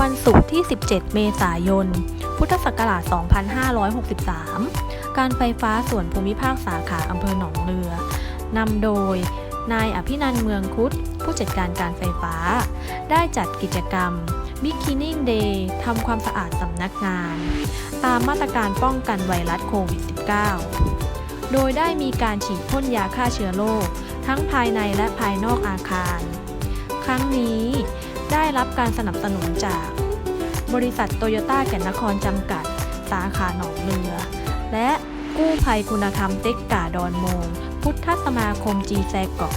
วันศุกร์ที่ 17 เมษายน พุทธศักราช 2563 การไฟฟ้าส่วนภูมิภาคสาขาอำเภอหนองเรือนำโดย นายอภินันท์เมืองคุดผู้จัดการการไฟฟ้า ได้จัดกิจกรรม Beginning Day ทำความสะอาดสำนักงาน ตามมาตรการป้องกันไวรัสโควิด -19 โดยได้มีการฉีดพ่นยาฆ่าเชื้อโรคทั้งภายในและภายนอกอาคาร ครั้งนี้ ได้รับการสนับสนุนจาก บริษัทโตโยต้าแก่นนครจำกัด สาขาหนองเรือ และกู้ภัยคุณธรรมเต็กกาดอนโมง พุทธสมาคมจีแซเกาะ